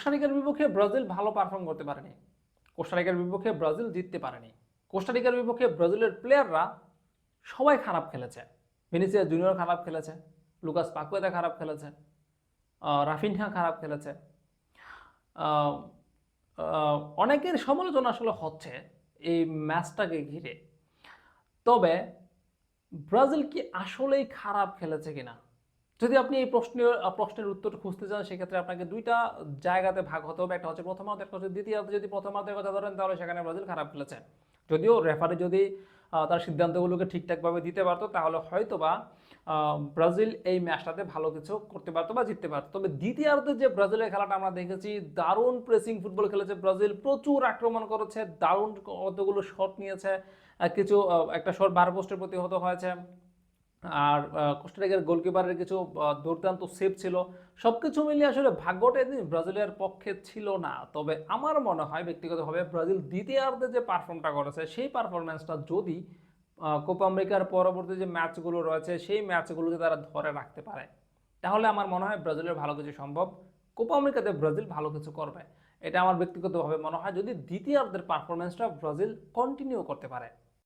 কোস্টারিকার বিপক্ষে ব্রাজিল ভালো পারফর্ম করতে পারেনি। কোস্টারিকার বিপক্ষে ব্রাজিল জিততে পারেনি। কোস্টারিকার বিপক্ষে ব্রাজিলের প্লেয়াররা সবাই খারাপ খেলেছে। ভিনিসিয়া জুনিয়র খারাপ খেলেছে লুকাস পাকুয়েদা খারাপ খেলেছে রাফিনহা খারাপ খেলেছে। অনেকের সমালোচনা আসলে হচ্ছে এই ম্যাচটাকে ঘিরে। তবে ব্রাজিল কি আসলেই খারাপ খেলেছে কিনা? যদি আপনি এই প্রশ্নের প্রশ্নের উত্তর খুঁজতে চান, সেক্ষেত্রে আপনাকে দুইটা জায়গাতে ভাগ হতে হবে। একটা হচ্ছে প্রথমার্ধ একটা হচ্ছে দ্বিতীয়ার্ধ যদি প্রথমার্ধের কথা ধরেন, তাহলে সেখানে ব্রাজিল খারাপ খেলেছে। যদিও রেফারি যদি তার সিদ্ধান্তগুলোকে ঠিকঠাকভাবে দিতে পারতো, তাহলে হয়তো বা ব্রাজিল এই ম্যাচটাতে ভালো কিছু করতে পারতো বা জিততে পারতো। তবে দ্বিতীয়ার্ধে যে ব্রাজিলের খেলাটা আমরা দেখেছি, দারুণ প্রেসিং ফুটবল খেলেছে ব্রাজিল, প্রচুর আক্রমণ করেছে, দারুণ কতগুলো শট নিয়েছে কিছু একটা শট বার পোস্টের প্রতিহত হয়েছে। আর কোস্টারিকার গোলকিপারের কিছু দুর্দান্ত সেভ ছিল। সব কিছু মিলিয়ে আসলে ভাগ্যটা এদিন ব্রাজিলের পক্ষে ছিল না। তবে আমার মনে হয় ব্যক্তিগতভাবে ব্রাজিল দ্বিতীয়ার্ধে যে পারফর্মটা করেছে, সেই পারফরমেন্সটা যদি কোপা আমেরিকার পরবর্তী যে ম্যাচগুলো রয়েছে, সেই ম্যাচগুলোকে তারা ধরে রাখতে পারে, তাহলে আমার মনে হয় ব্রাজিলের ভালো কিছু সম্ভব। কোপা আমেরিকাতে ব্রাজিল ভালো কিছু করবে। এটা আমার ব্যক্তিগতভাবে মনে হয়। যদি দ্বিতীয়ার্ধের পারফরমেন্সটা ব্রাজিল কন্টিনিউ করতে পারে।